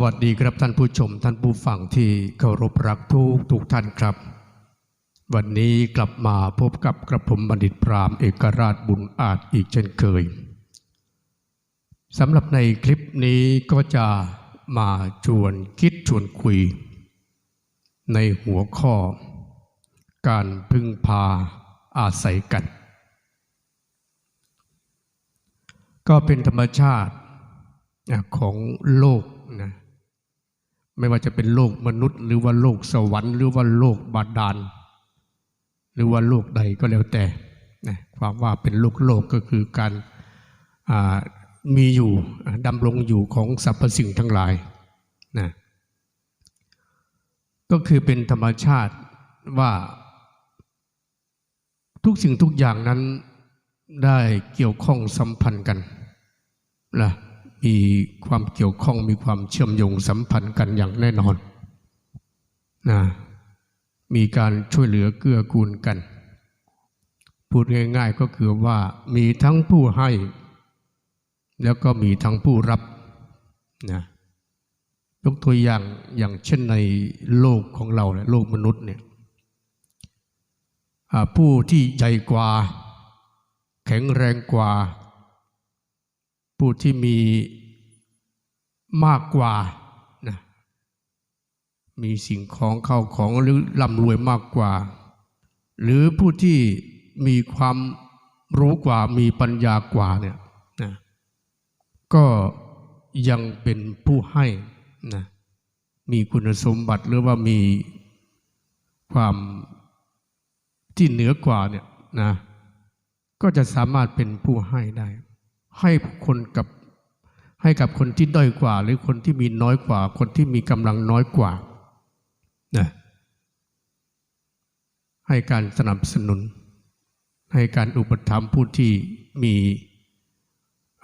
สวัสดีครับท่านผู้ชมท่านผู้ฟังที่เคารพรักทุกทุกท่านครับ วันนี้กลับมาพบกับกระผมบัณฑิตพรามเอกราชบุญอาจอีกเช่นเคยสำหรับในคลิปนี้ก็จะมาชวนคิดชวนคุย ในหัวข้อ การพึ่งพาอาศัยกัน ก็เป็นธรรมชาติของโลก ไม่ว่าจะเป็นโลกมนุษย์ หรือว่าโลกสวรรค์ หรือว่าโลกบาดาล หรือว่าโลกใดก็แล้วแต่นะความว่าเป็นโลกโลกก็คือการมีอยู่ดำรงอยู่ของสรรพสิ่งทั้งหลายนะก็คือเป็นธรรมชาติว่า ทุกสิ่งทุกอย่างนั้นได้เกี่ยวข้องสัมพันธ์กันนะ มีความเกี่ยวข้องมีความเชื่อมโยงสัมพันธ์กันอย่างแน่นอนนะมีการช่วยเหลือเกื้อกูลกัน พูดง่ายๆก็คือว่ามีทั้งผู้ให้ แล้วก็มีทั้งผู้รับนะยกตัวอย่างอย่างเช่นในโลกของเราโลกมนุษย์เนี่ยผู้ที่ใหญ่กว่า แข็งแรงกว่า ผู้ที่มีมากกว่านะมีสิ่งของเข้าของหรือร่ำรวยมากกว่า หรือผู้ที่มีความรู้กว่ามีปัญญากว่าเนี่ยนะก็ยังเป็นผู้ให้นะมีคุณสมบัติหรือว่ามีความที่เหนือกว่าเนี่ยนะก็จะสามารถเป็นผู้ให้ได้ ให้คนกับให้กับคนที่ด้อยกว่า หรือคนที่มีน้อยกว่า คนที่มีกำลังน้อยกว่านะให้การสนับสนุน ให้การอุปถัมภ์ผู้ที่มี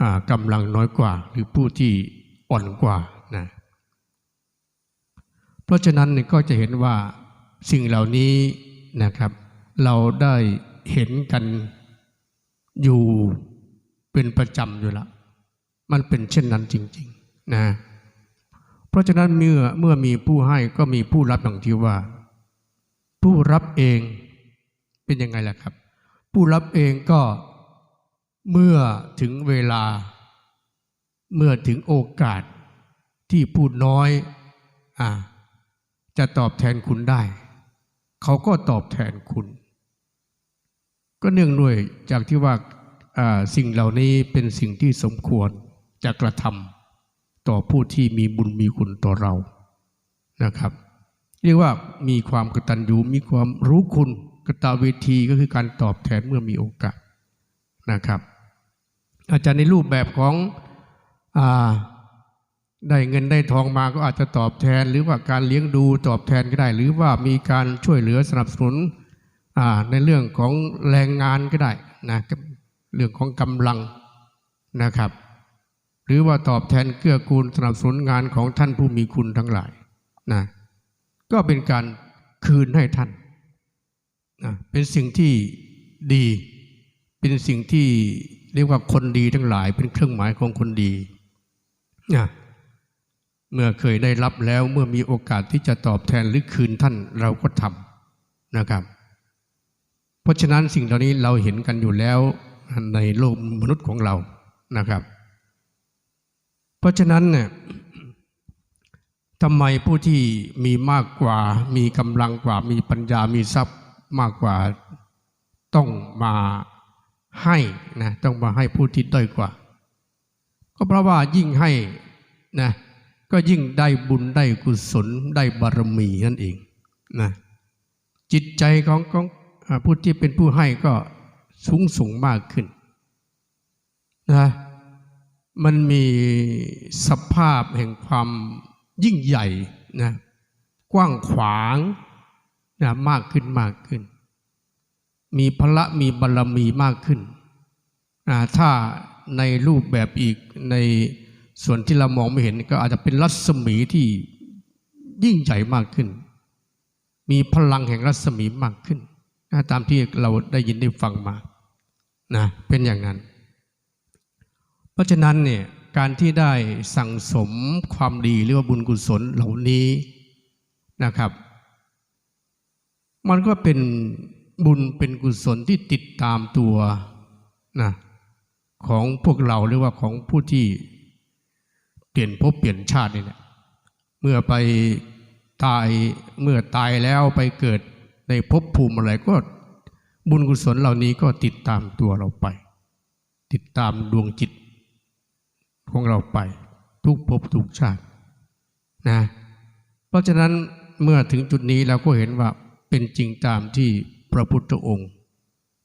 อ่ากำลังน้อยกว่า หรือผู้ที่อ่อนกว่านะเพราะฉะนั้นเนี่ยก็จะเห็นว่าสิ่งเหล่านี้นะครับ เราได้เห็นกันอยู่ เป็นประจำอยู่ล้วมันเป็นเช่นนั้นจริง ๆ นะ เพราะฉะนั้นเมื่อเมื่อมีผู้ให้ก็มีผู้รับอย่างที่ว่า ผู้รับเองเป็นยังไงล่ะครับ ผู้รับเองก็เมื่อถึงเวลา เมื่อถึงโอกาสที่ผู้น้อยอ่าจะตอบแทนคุณได้ เขาก็ตอบแทนคุณ ก็เนื่องด้วยจากที่ว่า สิ่งเหล่านี้เป็นสิ่งที่สมควรจะกระทำต่อผู้ที่มีบุญมีคุณต่อเรานะครับ เรียกว่ามีความกตัญญูมีความรู้คุณกตเวทีก็คือการตอบแทนเมื่อมีโอกาสนะครับ อาจจะในรูปแบบของอได้เงินได้ทองมาก็อาจจะตอบแทน หรือว่าการเลี้ยงดูตอบแทนก็ได้ หรือว่ามีการช่วยเหลือสนับสนุนในเรื่องของแรงงานก็ได้นะ เรื่องของกำลังนะครับ หรือว่าตอบแทนเกื้อกูลสนับสนุนงานของท่านผู้มีคุณทั้งหลายนะก็เป็นการคืนให้ท่านนะเป็นสิ่งที่ดี เป็นสิ่งที่เรียกว่าคนดีทั้งหลาย เป็นเครื่องหมายของคนดีนะเมื่อเคยได้รับแล้วเมื่อมีโอกาสที่จะตอบแทนหรือคืนท่านเราก็ทำนะครับ เพราะฉะนั้นสิ่งเหล่านี้เราเห็นกันอยู่แล้ว ในโลกมนุษย์ของเรานะครับ เพราะฉะนั้นเนี่ยทำไมผู้ที่มีมากกว่ามีกำลังกว่ามีปัญญามีทรัพย์มากกว่าต้องมาให้นะต้องมาให้ผู้ที่ด้อยกว่า ก็เพราะว่ายิ่งให้นะก็ยิ่งได้บุญได้กุศลได้บารมีนั่นเองนะจิตใจของของผู้ที่เป็นผู้ให้ก็ สูงสูงมากขึ้นนะมันมีสภาพแห่งความยิ่งใหญ่นะกว้างขวางนะมากขึ้นมากขึ้น มีพละมีบารรมีมากขึ้นนะถ้าในรูปแบบอีกในส่วนที่เรามองไม่เห็นก็อาจจะเป็นรัศมีที่ยิ่งใหญ่มากขึ้น มีพลังแห่งรัศมีมากขึ้นนะตามที่เราได้ยินได้ฟังมา นะเป็นอย่างนั้น เพราะฉะนั้นเนี่ยการที่ได้สั่งสมความดีหรือว่าบุญกุศลเหล่านี้นะครับ มันก็เป็นบุญเป็นกุศลที่ติดตามตัวนะของพวกเราหรือว่าของผู้ที่เปลี่ยนภพเปลี่ยนชาตินี่แหละเมื่อไปตายเมื่อตายแล้วไปเกิดในภพภูมิอะไรก็ บุญกุศลเหล่านี้ก็ติดตามตัวเราไป ติดตามดวงจิต ของเราไป ทุกภพทุกชาตินะเพราะฉะนั้นเมื่อถึงจุดนี้เราก็เห็นว่าเป็นจริงตามที่พระพุทธองค์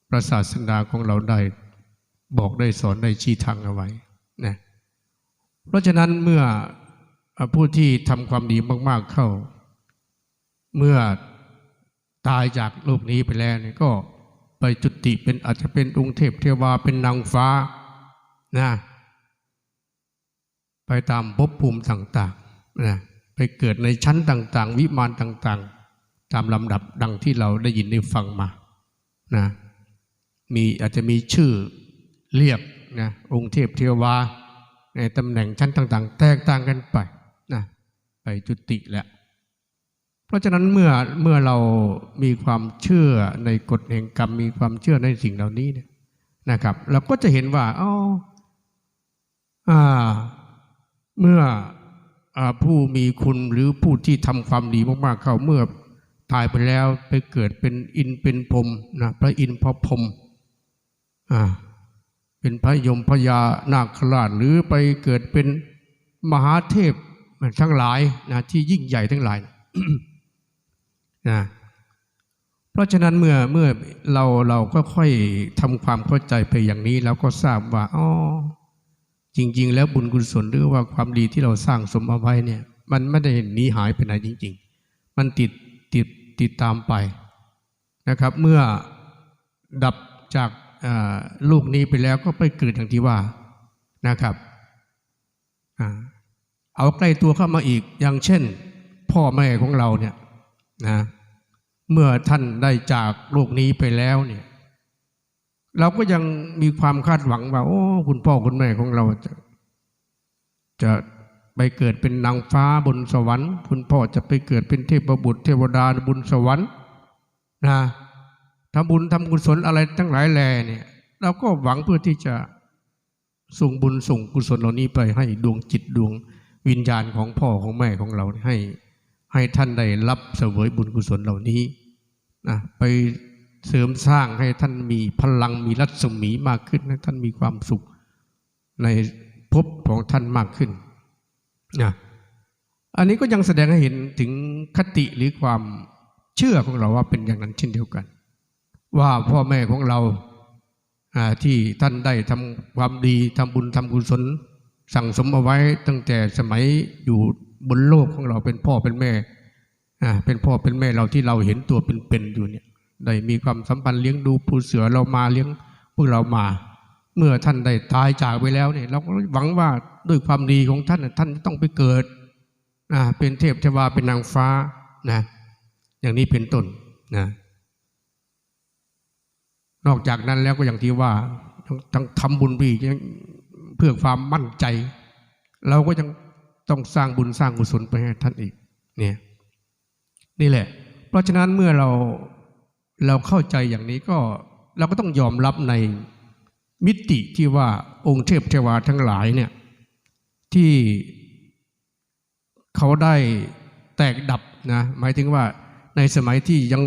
พระศาสดาของเราได้บอกได้สอนได้ชี้ทางเอาไว้นะเพราะฉะนั้นเมื่อผู้ที่ทำความดีมากๆเข้า เมื่อตายจากโลกนี้ไปแล้วเนี่ยก็ ไปจุติเป็นอาจจะเป็นองค์เทพเทวาเป็นนางฟ้านะไปตามภพภูมิต่างๆนะไปเกิดในชั้นต่างๆ วิมานต่างๆ ตามลำดับดังที่เราได้ยินได้ฟังมานะมีอาจจะมีชื่อเรียกนะองค์เทพเทวาในตำแหน่งชั้นต่างๆ แตกต่างกันไปนะไปจุติแล้ว เพราะฉะนั้นเมื่อเมื่อเรามีความเชื่อในกฎแห่งกรรม มีความเชื่อในสิ่งเหล่านี้เนี่ยนะครับ เราก็จะเห็นว่าอ๋ออ่า เมื่ออผู้มีคุณหรือผู้ที่ทำความดีมากๆ เข้าเมื่อตายไปแล้วไปเกิดเป็นอินเป็นพรมนะพระอินทร์พระพรมอ่าเป็นพระยมพญานาคราชหรือไปเกิดเป็นมหาเทพทั้งหลายนะที่ยิ่งใหญ่ทั้งหลาย นะเพราะฉะนั้นเมื่อเมื่อเราเราก็ค่อยทำความเข้าใจไปอย่างนี้ แล้วก็ทราบว่าอ๋อจริง ๆ แล้วบุญกุศลหรือว่าความดีที่เราสร้างสมเอาไว้เนี่ย มันไม่ได้หนีหายไปไหนจริง ๆ มันติดติดติดตามไปนะครับ เมื่อดับจากลูกนี้ไปแล้วก็ไปเกิดอย่างที่ว่านะครับเอาใกล้ตัวเข้ามาอีกอย่างเช่น พ่อแม่ของเราเนี่ย นะเมื่อท่านได้จากโลกนี้ไปแล้วเนี่ย เราก็ยังมีความคาดหวังว่า โอ้คุณพ่อคุณแม่ของเราจะจะไปเกิดเป็นนางฟ้าบนสวรรค์ คุณพ่อจะไปเกิดเป็นเทพบุตรเทวดาบนสวรรค์นะทำบุญทำกุศลอะไรทั้งหลายแลเนี่ย เราก็หวังเพื่อที่จะส่งบุญส่งกุศลเหล่านี้ไปให้ดวงจิตดวงวิญญาณของพ่อของแม่ของเราให้ ให้ท่านได้รับเสวยบุญกุศลเหล่านี้นะไปเสริมสร้างให้ท่านมีพลังมีรัศมีมากขึ้นให้ท่านมีความสุขในภพของท่านมากขึ้นนะอันนี้ก็ยังแสดงให้เห็นถึงคติหรือความเชื่อของเราว่าเป็นอย่างนั้นเช่นเดียวกัน ว่าพ่อแม่ของเราที่ท่านได้ทำความดีทำบุญทำกุศล สั่งสมเอาไว้ตั้งแต่สมัยอยู่ บนโลกของเราเป็นพ่อเป็นแม่อ่าเป็นพ่อเป็นแม่เราที่เราเห็นตัวเป็นๆอยู่เนี่ยได้มีความสัมพันธ์เลี้ยงดูผู้เสือเรามาเลี้ยงพวกเรามา เมื่อท่านได้ตายจากไปแล้วเนี่ยเราก็หวังว่าด้วยความดีของท่านท่านต้องไปเกิดอ่าเป็นเทพเทวาเป็นนางฟ้านะอย่างนี้เป็นต้นนะนอกจากนั้นแล้วก็อย่างที่ว่าต้องทำบุญไปอีเพื่อความมั่นใจ เราก็ยัง ต้องสร้างบุญสร้างกุศลไปให้ท่านอีกเนี่ยนี่แหละ เพราะฉะนั้นเมื่อเราเราเข้าใจอย่างนี้ก็เราก็ต้องยอมรับในมิติที่ว่าองค์เทพเทวาทั้งหลายเนี่ยที่เขาได้แตกดับนะหมายถึงว่าในสมัยที่ยัง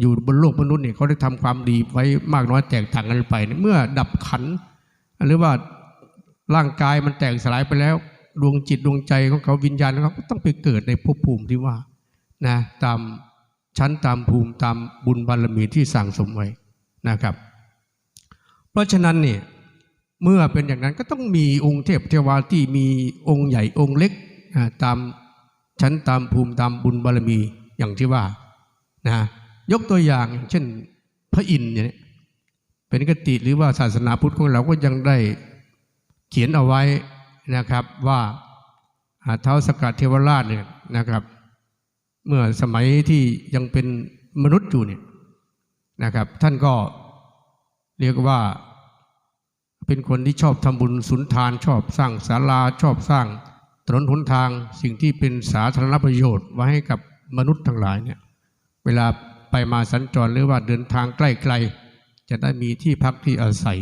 อยู่บนโลกมนุษย์เนี่ยเขาได้ทำความดีไว้มากน้อยแตกต่างกันไป เมื่อดับขันหรือว่าร่างกายมันแตกสลายไปแล้ว ดวงจิตดวงใจของเขาวิญญาณของเขาต้องไปเกิดในภพภูมิที่ว่านะตามชั้นตามภูมิตามบุญบารมีที่สั่งสมไว้นะครับ เพราะฉะนั้นเนี่ยเมื่อเป็นอย่างนั้นก็ต้องมีองค์เทพเทวาที่มีองค์ใหญ่องค์เล็กตามชั้นตามภูมิตามบุญบารมีอย่างที่ว่านะยกตัวอย่างเช่นพระอินทร์เนี่ยเป็นกติหรือว่าศาสนาพุทธของเราก็ยังได้เขียนเอาไว้ นะครับว่าเท้าสกัดเทวราชเนี่ยนะครับ เมื่อสมัยที่ยังเป็นมนุษย์อยู่เนี่ยนะครับ ท่านก็เรียกว่าเป็นคนที่ชอบทำบุญสุนทานชอบสร้างศาลาชอบสร้างถนนหนทางสิ่งที่เป็นสาธารณประโยชน์ไว้ให้กับมนุษย์ทั้งหลายเนี่ยเวลาไปมาสัญจรหรือว่าเดินทางใกล้ๆจะได้มีที่พักที่อาศัย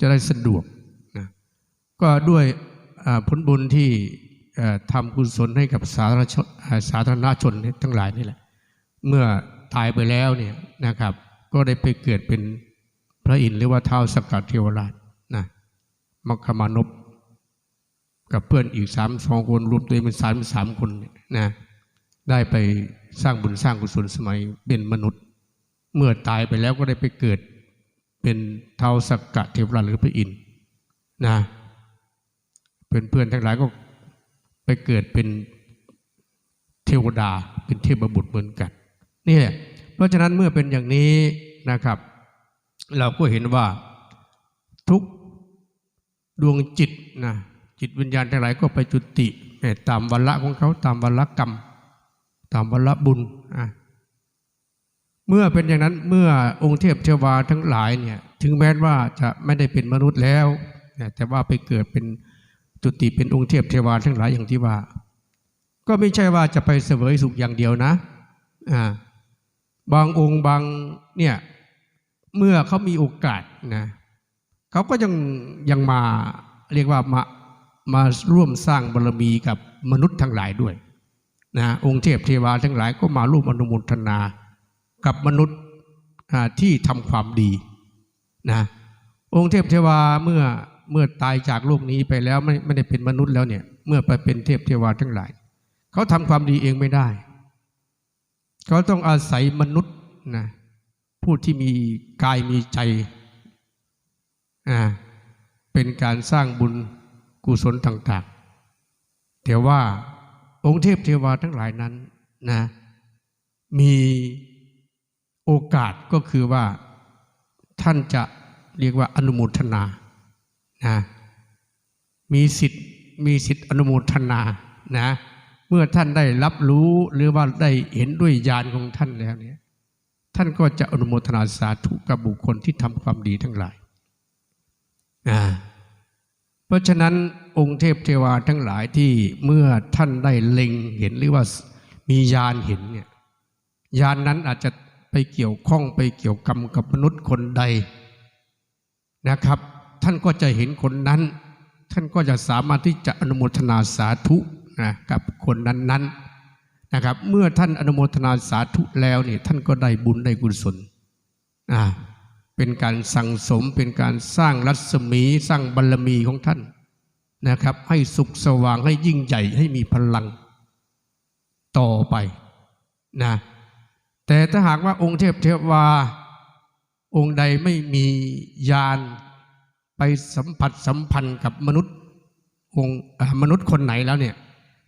จะได้สะดวกนะก็ด้วย ผลบุญที่ทำกุศลให้กับสาธารณชนสาธารณชนทั้งหลายนี่แหละ เมื่อตายไปแล้วเนี่ยนะครับ ก็ได้ไปเกิดเป็นพระอินทร์หรือว่าเท้าสกัดเทวราชนะมัคคมานพกับเพื่อนอีกสามสองคนรวมตัวเองเป็นสามสามคนนะได้ไปสร้างบุญสร้างกุศลสมัยเป็นมนุษย์ เมื่อตายไปแล้วก็ได้ไปเกิดเป็นเท้าสกกัดเทวราชหรือพระอินทร์นะ เพื่อนเพื่อนๆทั้งหลายก็ไปเกิดเป็นเทวดาเป็นเทพบุตรเหมือนกันนี่แหละเพราะฉะนั้นเมื่อเป็นอย่างนี้นะครับ เราก็เห็นว่าทุกดวงจิตนะจิตวิญญาณทั้งหลายก็ไปจุติตามวันละของเขาตามวันละกรรม ตามวันละบุญอะเมื่อเป็นอย่างนั้นเมื่อองค์เทพเทวาทั้งหลายเนี่ยถึงแม้ว่าจะไม่ได้เป็นมนุษย์แล้ว แต่ว่าไปเกิดเป็น จุติเป็นองค์เทพเทวาทั้งหลายอย่างที่ว่า ก็ไม่ใช่ว่าจะไปเสวยสุขอย่างเดียวนะอ่าบางองค์บางเนี่ยเมื่อเขามีโอกาสนะเขาก็ยังยังมาเรียกว่ามามาร่วมสร้างบารมีกับมนุษย์ทั้งหลายด้วยนะองค์เทพเทวาทั้งหลายก็มาร่วมอนุโมทนากับมนุษย์ที่ทำความดีนะองค์เทพเทวาเมื่อ เมื่อตายจากโลกนี้ไปแล้วไม่ไม่ได้เป็นมนุษย์แล้วเนี่ย เมื่อไปเป็นเทพเทวาทั้งหลาย เขาทำความดีเองไม่ได้ เขาต้องอาศัยมนุษย์นะผู้ที่มีกายมีใจอ่าเป็นการสร้างบุญกุศลต่างๆ แต่ว่าองค์เทพเทวาทั้งหลายนั้นนะมีโอกาสก็คือว่าท่านจะเรียกว่าอนุโมทนา นะมีสิทธิ์มีสิทธิ์อนุโมทนานะเมื่อท่านได้รับรู้หรือว่าได้เห็นด้วยญาณของท่านแล้วเนี่ยท่านก็จะอนุโมทนาสาธุกับบุคคลที่ทำความดีทั้งหลายอ่าเพราะฉะนั้นองค์เทพเทวาทั้งหลายที่เมื่อท่านได้เล็งเห็นหรือว่ามีญาณเห็นเนี่ยญาณนนั้นอาจจะไปเกี่ยวข้องไปเกี่ยวกรรมกับมนุษย์คนใดนะครับ ท่านก็จะเห็นคนนั้น ท่านก็จะสามารถที่จะอนุโมทนาสาธุนะกับคนนั้นๆนะครับ เมื่อท่านอนุโมทนาสาธุแล้วเนี่ยท่านก็ได้บุญได้กุศลอ่าเป็นการสั่งสมเป็นการสร้างรัศมีสร้างบารรมีของท่านนะครับ ให้สุขสว่างให้ยิ่งใหญ่ให้มีพลังต่อไปนะแต่ถ้าหากว่าองค์เทพเทวาองค์ใดไม่มีญาณ ไปสัมผัสสัมพันธ์กับมนุษย์องค์มนุษย์คนไหนแล้วเนี่ย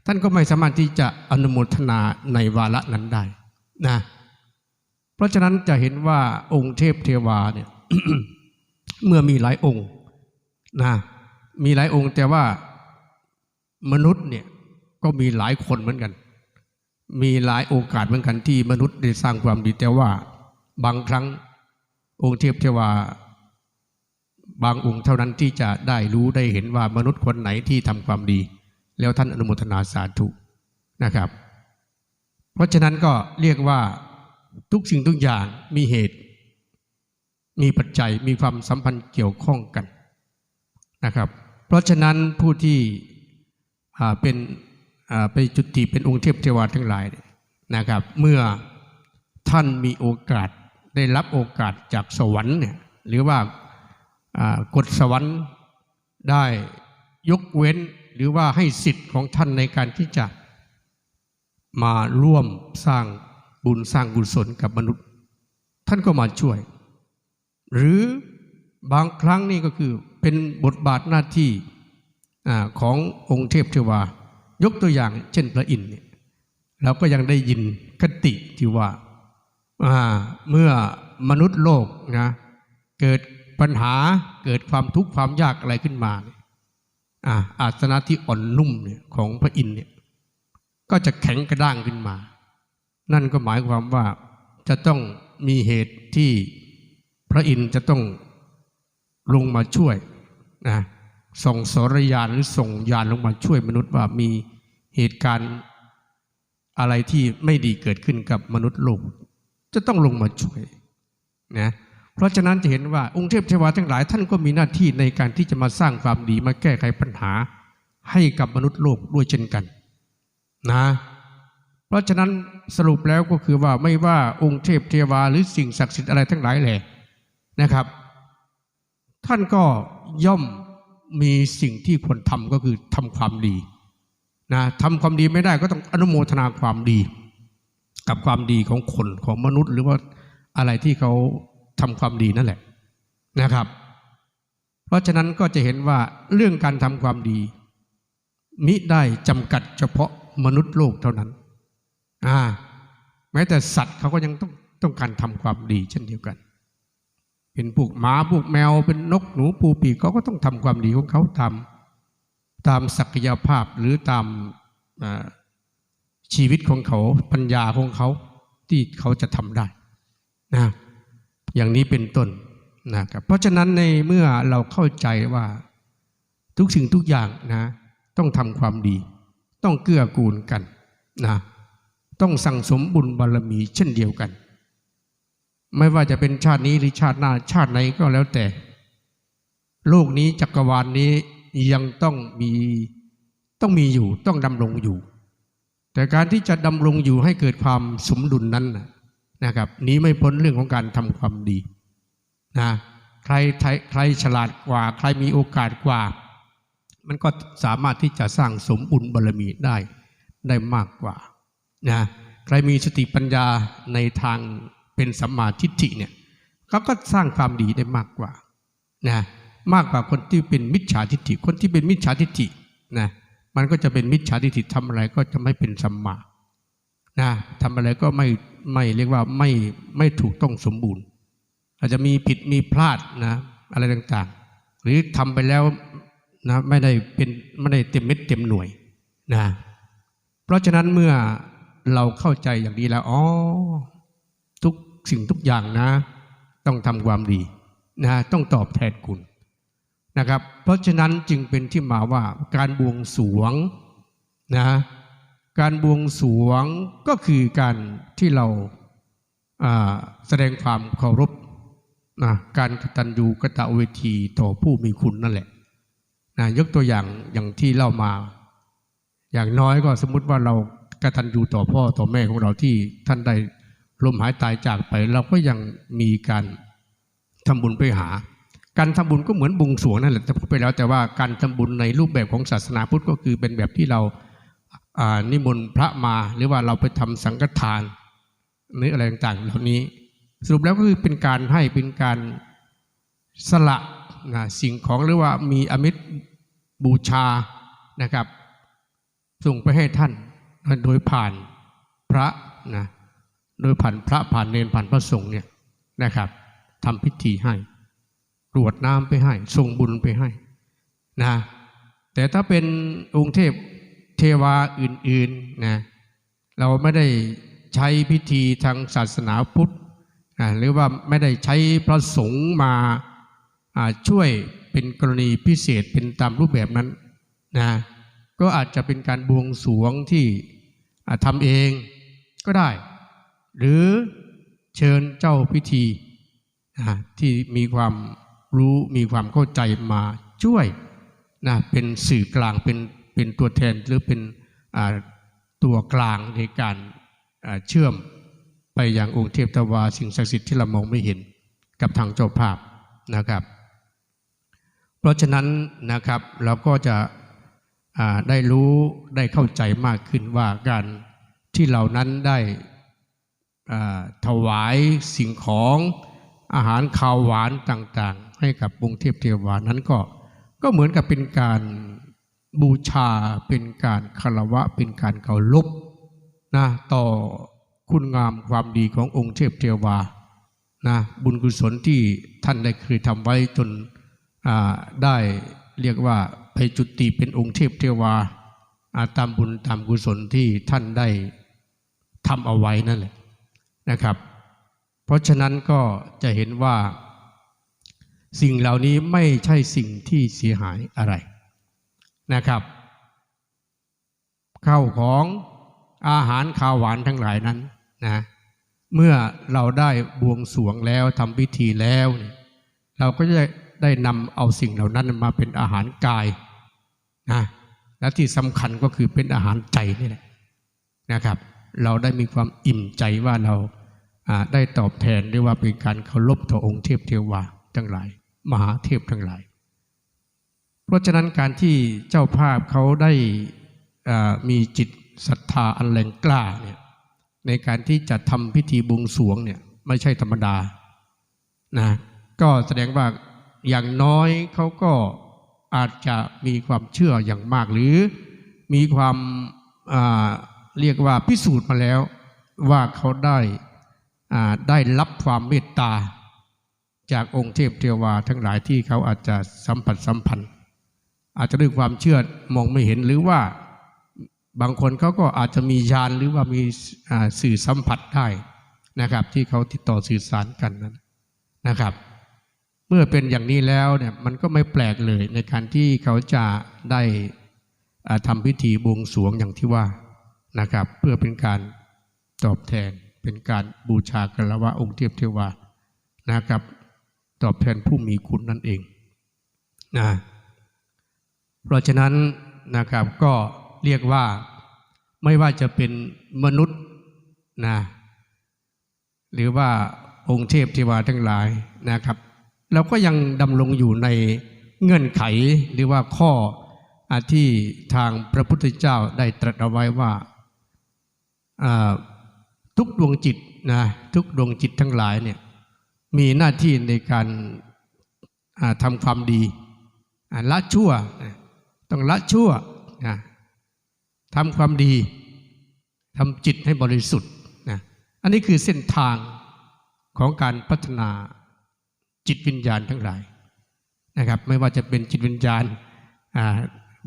ท่านก็ไม่สามารถที่จะอนุโมทนาในวาระนั้นได้นะเพราะฉะนั้นจะเห็นว่าองค์เทพเทวาเนี่ยเมื่อมีหลายองค์นะมีหลายองค์แต่ว่ามนุษย์เนี่ยก็มีหลายคนเหมือนกัน มีหลายโอกาสเหมือนกันที่มนุษย์ได้สร้างความดีแต่ว่าบางครั้งองค์เทพเทวา บางองค์เท่านั้นที่จะได้รู้ได้เห็นว่ามนุษย์คนไหนที่ทำความดี แล้วท่านอนุโมทนาสาธุนะครับ เพราะฉะนั้นก็เรียกว่าทุกสิ่งทุกอย่างมีเหตุ มีปัจจัยมีความสัมพันธ์เกี่ยวข้องกันนะครับ เพราะฉะนั้นผู้ที่เป็นไปจุติเป็นองค์เทพเทวาทั้งหลายนะครับ เมื่อท่านมีโอกาสได้รับโอกาสจากสวรรค์เนี่ยหรือว่า กฎสวรรค์ได้ยกเว้นหรือว่าให้สิทธิ์ของท่านในการที่จะมาร่วมสร้างบุญสร้างกุศลกับมนุษย์ ท่านก็มาช่วย หรือบางครั้งนี่ก็คือเป็นบทบาทหน้าที่ขององค์เทพเทวายกตัวอย่างเช่นพระอินทร์เนี่ยเราก็ยังได้ยินคติที่ว่าเมื่อมนุษย์โลกนะเกิด ปัญหาเกิดความทุกข์ความยากอะไรขึ้นมาเนี่ยอ่าอาสนะที่อ่อนนุ่มเนี่ยของพระอินทร์เนี่ยก็จะแข็งกระด้างขึ้นมา นั่นก็หมายความว่าจะต้องมีเหตุที่พระอินทร์จะต้องลงมาช่วยนะส่งสรยานหรือส่งยานลงมาช่วยมนุษย์ว่ามีเหตุการณ์อะไรที่ไม่ดีเกิดขึ้นกับมนุษย์โลก จะต้องลงมาช่วยนะ เพราะฉะนั้นจะเห็นว่าองค์เทพเทวาทั้งหลายท่านก็มีหน้าที่ในการที่จะมาสร้างความดีมาแก้ไขปัญหาให้กับมนุษย์โลกด้วยเช่นกันนะ เพราะฉะนั้นสรุปแล้วก็คือว่าไม่ว่าองค์เทพเทวาหรือสิ่งศักดิ์สิทธิ์อะไรทั้งหลายแหละนะครับ ท่านก็ย่อมมีสิ่งที่ควรทำก็คือทำความดีนะทำความดีไม่ได้ก็ต้องอนุโมทนาความดี กับความดีของคนของมนุษย์หรือว่าอะไรที่เขา ทำความดีนั่นแหละนะครับ เพราะฉะนั้นก็จะเห็นว่าเรื่องการทำความดี มิได้จำกัดเฉพาะมนุษย์โลกเท่านั้นอ่าแม้แต่สัตว์เขาก็ยังต้องต้องการทำความดีเช่นเดียวกัน เป็นพวกหมาพวกแมวเป็นนกหนูปูปีกเขาก็ต้องทำความดีของเขาตามตามศักยภาพหรือตามชีวิตของเขาปัญญาของเขาที่เขาจะทำได้นะ อย่างนี้เป็นต้นนะครับเพราะฉะนั้นในเมื่อเราเข้าใจว่าทุกสิ่งทุกอย่างนะ ต้องทำความดี ต้องเกื้อกูลกันนะต้องสั่งสมบุญบารมีเช่นเดียวกัน ไม่ว่าจะเป็นชาตินี้หรือชาติหน้าชาติไหนก็แล้วแต่ โลกนี้จักรวาลนนี้ยังต้องมีต้องมีอยู่ต้องดำรงอยู่ แต่การที่จะดำรงอยู่ให้เกิดความสมดุลนั้นน่ะ นะครับหนีไม่พ้นเรื่องของการทำความดีนะใครใครใครฉลาดกว่า ใครมีโอกาสกว่า มันก็สามารถที่จะสร้างสมบุญบารมีได้ได้มากกว่านะใครมีสติปัญญาในทางเป็นสัมมาทิฏฐิเนี่ยเขาก็สร้างความดีได้มากกว่านะมากกว่าคนที่เป็นมิจฉาทิฏฐิ คนที่เป็นมิจฉาทิฏฐินะมันก็จะเป็นมิจฉาทิฏฐิทำอะไรก็จะไม่เป็นสัมมานะทำอะไรก็ไม่ ไม่เรียกว่าไม่ไม่ถูกต้องสมบูรณ์ อาจจะมีผิดมีพลาดนะอะไรต่างๆ หรือทำไปแล้วนะไม่ได้เป็นไม่ได้เต็มเม็ดเต็มหน่วยนะเพราะฉะนั้นเมื่อเราเข้าใจอย่างนี้แล้วอ๋อทุกสิ่งทุกอย่างนะ ต้องทำความดีนะต้องตอบแทนคุณนะครับ เพราะฉะนั้นจึงเป็นที่มาว่าการบวงสวงนะ การบวงสรวงก็คือการที่เราาแสดงความเคารพนะการกตัญญูกะตเวทีต่อผู้มีคุณนั่นแหละนะยกตัวอย่างอย่างที่เล่ามา อย่างน้อยก็สมมุติว่าเรากตัญญูต่อพ่อต่อแม่ของเราที่ท่านได้ลมหายตายจากไป เราก็ยังมีการทำบุญไปหา การทำบุญก็เหมือนบวงสรวงนั่นแหละแต่พูดไปแล้วแต่ว่าการทำบุญในรูปแบบของศาสนาพุทธก็คือเป็นแบบที่เรา นิมนต์พระมาหรือว่าเราไปทำสังฆทานหรืออะไรต่างๆ เหล่านี้ สรุปแล้วก็คือเป็นการให้เป็นการสละนะสิ่งของหรือว่ามีอมิตรบูชานะครับ ส่งไปให้ท่านโดยผ่านพระนะโดยผ่านพระผ่านเนรผ่านพระสงฆ์เนี่ยนะครับทำพิธีให้กรวดน้ำไปให้ส่งบุญไปให้นะแต่ถ้าเป็นองค์เทพ ทวาอื่นๆนะเราไม่ได้ใช้พิธีทางศาสนาพุทธอ่าหรือว่าไม่ได้ใช้พระสงฆ์มาช่วยเป็นกรณีพิเศษเป็นตามรูปแบบนั้นนะก็อาจจะเป็นการบวงสวงที่ทำเองก็ได้ หรือเชิญเจ้าพิธีที่มีความรู้มีความเข้าใจมาช่วยนะเป็นสื่อกลางเป็น เป็นตัวแทนหรือเป็นตัวกลางในการเชื่อมไปยังองค์เทพทวาสิ่งศักดิ์สิทธิ์ที่เรามองไม่เห็นกับทางเจ้าภาพนะครับ เพราะฉะนั้นนะครับเราก็จะได้รู้ได้เข้าใจมากขึ้นว่าการที่เหล่านั้นได้ถวายสิ่งของอาหารข้าวหวานต่างๆ ให้กับองค์เทพเทวานั้นก็ก็เหมือนกับเป็นการ บูชาเป็นการคารวะเป็นการเคารพนะต่อคุณงามความดีขององค์เทพเทวานะบุญกุศลที่ท่านได้เคยทำไว้จนได้เรียกว่าไปจุติเป็นองค์เทพเทวาตามบุญตามกุศลที่ท่านได้ทำเอาไว้นั่นแหละนะครับ เพราะฉะนั้นก็จะเห็นว่า สิ่งเหล่านี้ไม่ใช่สิ่งที่เสียหายอะไร นะครับข้าวของอาหารข้าวหวานทั้งหลายนั้นนะเมื่อเราได้บวงสรวงแล้วทำพิธีแล้ว เราก็จะได้นำเอาสิ่งเหล่านั้นมาเป็นอาหารกายนะและที่สำคัญก็คือเป็นอาหารใจนี่แหละนะครับ เราได้มีความอิ่มใจว่าเราได้ตอบแทนหรือว่าเป็นการเคารพต่อองค์เทพเทวาทั้งหลาย มหาเทพทั้งหลาย ราะฉะนั้นการที่เจ้าภาพเขาได้มีจิตศรัทธาอันแรงกล้าเนี่ยในการที่จะทำพิธีบวงสวงเนี่ยไม่ใช่ธรรมดานะก็แสดงว่าอย่างน้อยเขาก็อาจจะมีความเชื่ออย่างมาก หรือมีความาเรียกว่าพิสูจน์มาแล้วว่าเขาได้ได้รับความเมตตา จากองค์เทพเทวาทั้งหลายที่เขาอาจจะสัมผัสสัมพันธ์ อาจจะด้วยความเชื่อมองไม่เห็นหรือว่าบางคนเขาก็อาจจะมีญาณหรือว่ามีสื่อสัมผัสได้นะครับ ที่เขาติดต่อสื่อสารกันนั้นนะครับ เมื่อเป็นอย่างนี้แล้วเนี่ยมันก็ไม่แปลกเลยในการที่เขาจะได้ทำพิธีบวงสรวงอย่างที่ว่านะครับ เพื่อเป็นการตอบแทนเป็นการบูชากรวะองค์เทพเทวานะครับ ตอบแทนผู้มีคุณนั่นเองนะ เพราะฉะนั้นนะครับก็เรียกว่าไม่ว่าจะเป็นมนุษย์นะหรือว่าองค์เทพเทวาทั้งหลายนะครับเราก็ยังดำรงอยู่ในเงื่อนไขหรือว่าข้ออาที่ทางพระพุทธเจ้าได้ตรัสเอาไว้ว่าทุกดวงจิตนะทุกดวงจิตทั้งหลายเนี่ยมีหน้าที่ในการทำความดีละชั่วนะ ต้องละชั่วนะทำความดีทำจิตให้บริสุทธิ์นะอันนี้คือเส้นทางของการพัฒนาจิตวิญญาณทั้งหลายนะครับ ไม่ว่าจะเป็นจิตวิญญาณ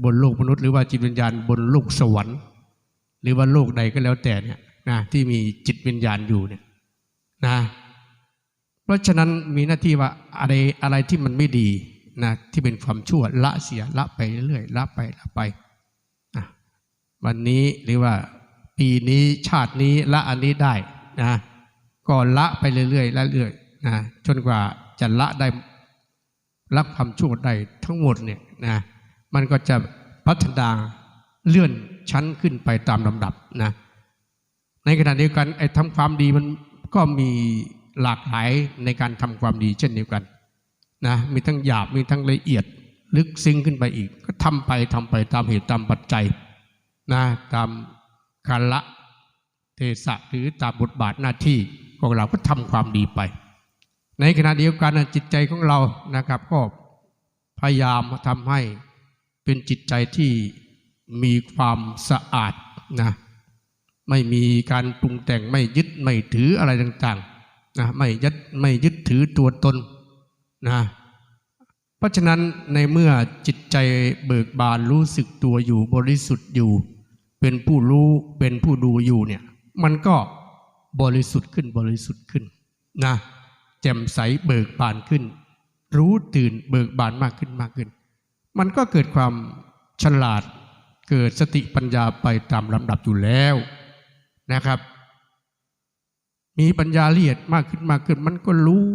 บนโลกมนุษย์ หรือว่าจิตวิญญาณบนโลกสวรรค์ หรือว่าโลกใดก็แล้วแต่เนี่ยนะที่มีจิตวิญญาณอยู่เนี่ยนะเพราะฉะนั้นมีหน้าที่ว่าอะไรอะไรที่มันไม่ดี นะที่เป็นความชั่วละเสียละไปเรื่อยละไปละไปอะวันนี้หรือว่าปีนี้ชาตินี้ละอันนี้ได้นะก็ละไปเรื่อยๆละเรื่อยๆนะจนกว่าจะละได้ละความชั่วได้ทั้งหมดเนี่ยนะมันก็จะพัฒนาเลื่อนชั้นขึ้นไปตามลำดับนะในขณะเดียวกันไอ้ทำความดีมันก็มีหลากหลายในการทำความดีเช่นเดียวกัน นะมีทั้งหยาบมีทั้งละเอียด ลึกซึ้งขึ้นไปอีก ก็ทำไปทำไปตามเหตุตามปัจจัยนะตามกาละเทศะหรือตามบทบาทหน้าที่ของเราก็ทำความดีไป ในขณะเดียวกันจิตใจของเรานะครับก็พยายามทำให้เป็นจิตใจที่มีความสะอาดนะไม่มีการปรุงแต่งไม่ยึดไม่ถืออะไรต่างๆนะไม่ยึดไม่ยึดถือตัวตน นะเพราะฉะนั้นในเมื่อจิตใจเบิกบานรู้สึกตัวอยู่บริสุทธิ์อยู่ เป็นผู้รู้เป็นผู้ดูอยู่เนี่ยมันก็บริสุทธิ์ขึ้นบริสุทธิ์ขึ้นนะแจ่มใสเบิกบานขึ้น รู้ตื่นเบิกบานมากขึ้นมากขึ้น มันก็เกิดความฉลาดเกิดสติปัญญาไปตามลำดับอยู่แล้วนะครับ มีปัญญาละเอียดมากขึ้นมากขึ้น มันก็รู้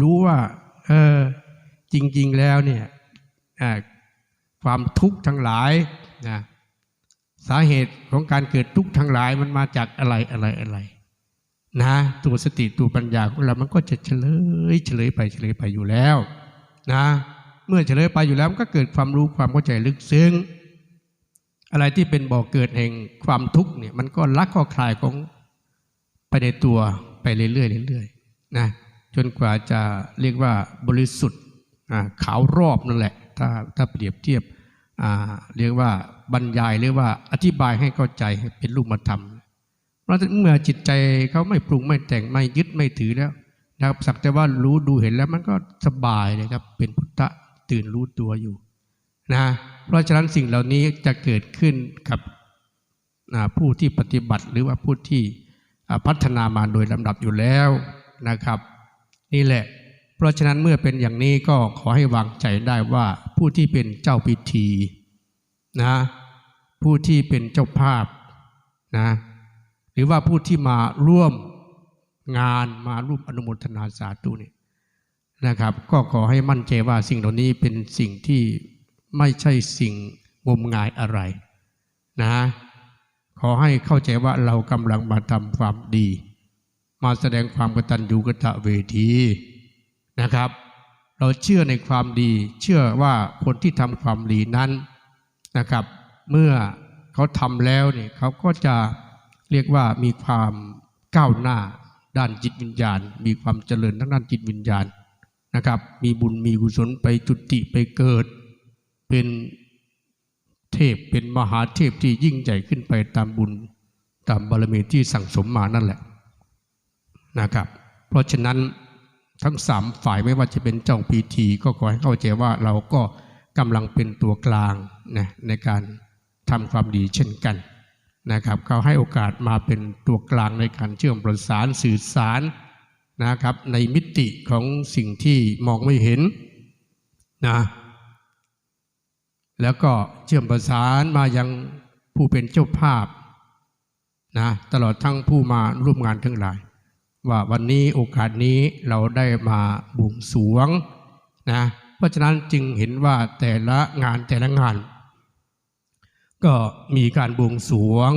รู้ว่า เออ จริง ๆ แล้วเนี่ยความทุกข์ทั้งหลายนะสาเหตุของการเกิดทุกข์ทั้งหลายมันมาจากอะไรอะไรอะไร นะตัวสติตัวปัญญาของเรา มันก็จะเฉลยเฉลยไปเฉลยไปอยู่แล้ว นะ เมื่อเฉลยไปอยู่แล้วมันก็เกิดความรู้ความเข้าใจลึกซึ้งอะไรที่เป็นบ่อกเกิดแห่งความทุกข์เนี่ย มันก็ลักก็คลายของไปในตัวไปเรื่อยๆเรื่อยๆนะ จนกว่าจะเรียกว่าบริสุทธิ์อ่าขาวรอบนั่นแหละ ถ้าถ้าเปรียบเทียบเรียกว่าบรรยายหรือว่าอธิบายให้เข้าใจให้เป็นรูปธรรมเพราะเมื่อจิตใจเขาไม่ปรุงไม่แต่งไม่ยึดไม่ถือแล้วนะครับสักแต่ว่ารู้ดูเห็นแล้วมันก็สบายเลยครับ เป็นพุทธะตื่นรู้ตัวอยู่นะเพราะฉะนั้นสิ่งเหล่านี้จะเกิดขึ้นกับผู้ที่ปฏิบัติหรือว่าผู้ที่พัฒนามาโดยลำดับอยู่แล้วนะครับ นี่แหละ เพราะฉะนั้นเมื่อเป็นอย่างนี้ก็ขอให้วางใจได้ว่าผู้ที่เป็นเจ้าพิธีนะผู้ที่เป็นเจ้าภาพนะหรือว่าผู้ที่มาร่วมงานมาร่วมอนุโมทนาสาธุเนี่ยนะครับ ก็ขอให้มั่นใจว่าสิ่งเหล่านี้เป็นสิ่งที่ไม่ใช่สิ่งงมงายอะไรนะขอให้เข้าใจว่าเรากำลังมาทำความดี มาแสดงความกตัญญูกตเวทีนะครับ เราเชื่อในความดี เชื่อว่าคนที่ทำความดีนั้นนะครับ เมื่อเขาทำแล้วเนี่ยเขาก็จะเรียกว่ามีความก้าวหน้าด้านจิตวิญญาณ มีความเจริญทางด้านจิตวิญญาณนะครับ มีบุญมีกุศลไปจุติไปเกิด เป็นเทพเป็นมหาเทพที่ยิ่งใหญ่ขึ้นไปตามบุญตามบารมีที่สั่งสมมานั่นแหละ นะครับ เพราะฉะนั้นทั้งสามฝ่ายไม่ว่าจะเป็นเจ้าพิธีก็ขอให้เข้าใจว่าเราก็กำลังเป็นตัวกลางนะในการทำความดีเช่นกันนะครับเขาให้โอกาสมาเป็นตัวกลางในการเชื่อมประสานสื่อสารนะครับในมิติของสิ่งที่มองไม่เห็นนะแล้วก็เชื่อมประสานมายังผู้เป็นเจ้าภาพนะตลอดทั้งผู้มาร่วมงานทั้งหลาย ว่าวันนี้โอกาสนี้เราได้มาบวงสวงนะเพราะฉะนั้นจึงเห็นว่าแต่ละงานแต่ละงาน ก็มีการบวงสวง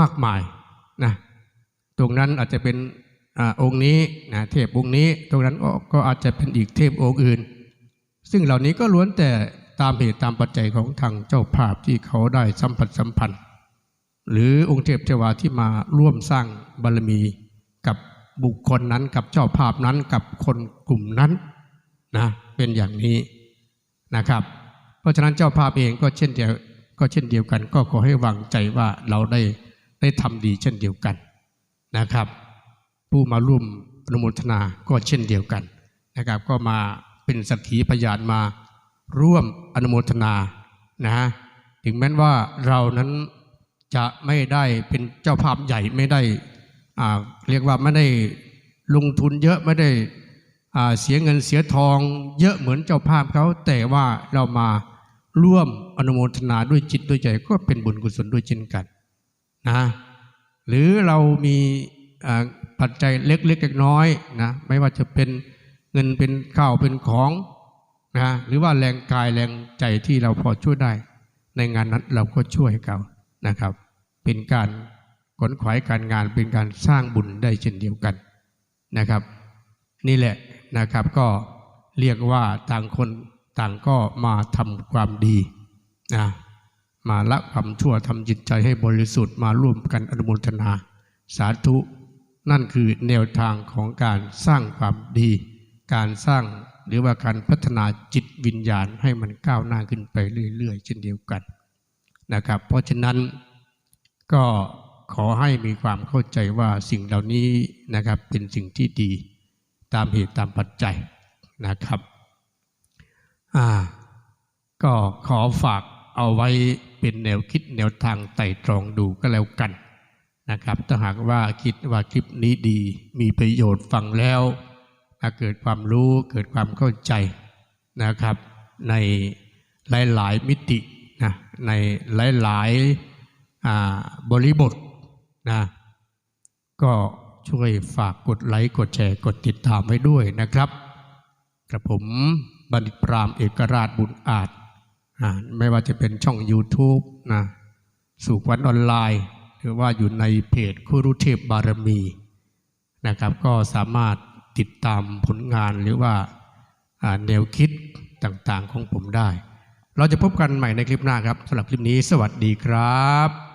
มากมายนะตรงนั้นอาจจะเป็นอองค์นี้นะเทพองค์นี้ ตรงนั้นก็ก็อาจจะเป็นอีกเทพองค์อื่น ซึ่งเหล่านี้ก็ล้วนแต่ตามเหตุตามปัจจัยของทางเจ้าภาพที่เขาได้สัมผัสสัมพันธ์ หรือองค์เทพเทวาที่มาร่วมสร้างบารมีกับ บุคคลนั้นกับเจ้าภาพนั้นกับคนกลุ่มนั้นนะเป็นอย่างนี้นะครับ เพราะฉะนั้นเจ้าภาพเองก็เช่นเดียวก็เช่นเดียวกัน ก็ขอให้วางใจว่าเราได้ได้ทำดีเช่นเดียวกันนะครับ ผู้มาร่วมอนุโมทนาก็เช่นเดียวกันนะครับ ก็มาเป็นสักขีพยานมาร่วมอนุโมทนานะถึงแม้ว่าเรานั้นจะไม่ได้เป็นเจ้าภาพใหญ่ไม่ได้ เรียกว่าไม่ได้ลงทุนเยอะไม่ได้เสียเงินเสียทอง เยอะเหมือนเจ้าภาพเขาแต่ว่าเรามาร่วมอนุโมทนาด้วยจิตด้วยใจก็เป็นบุญกุศลด้วยเช่นกันนะหรือเรามีปัจจัยเล็กๆน้อยๆนะไม่ว่าจะเป็นเงินเป็นข้าวเป็นของนะหรือว่าแรงกายแรงใจที่เราพอช่วยได้ ในงานนั้นเราก็ช่วยเขานะครับ เป็นการ ขนขวายการงานเป็นการสร้างบุญได้เช่นเดียวกันนะครับ นี่แหละนะครับก็เรียกว่าต่างคนต่างก็มาทำความดีนะมาละความชั่วทำจิตใจให้บริสุทธิ์มาร่วมกันอนุโมทนาสาธุ นั่นคือแนวทางของการสร้างความดี การสร้างหรือว่าการพัฒนาจิตวิญญาณให้มันก้าวหน้าขึ้นไปเรื่อยๆ เช่นเดียวกันนะครับ เพราะฉะนั้นก็ ขอให้มีความเข้าใจว่าสิ่งเหล่านี้นะครับเป็นสิ่งที่ดีตามเหตุตามปัจจัยนะครับอ่าก็ขอฝากเอาไว้เป็นแนวคิดแนวทางไต่ตรองดูก็แล้วกันนะครับถ้าหากว่าคิดว่าคลิปนี้ดีมีประโยชน์ฟังแล้วเกิดความรู้เกิดความเข้าใจนะครับ ในหลาย ๆ มิตินะในหลาย ๆบริบท นะ ก็ช่วยฝากกดไลค์กดแชร์กดติดตามไว้ด้วยนะครับกระผมบัณฑิตปรามเอกราชบุญอาจอ่าไม่ว่าจะเป็นช่อง YouTube นะสุขวัญออนไลน์ หรือว่าอยู่ในเพจคุรุเทพบารมีนะครับ ก็สามารถติดตามผลงานหรือว่าแนวคิดต่างๆของผมได้ เราจะพบกันใหม่ในคลิปหน้าครับสำหรับคลิปนี้สวัสดีครับ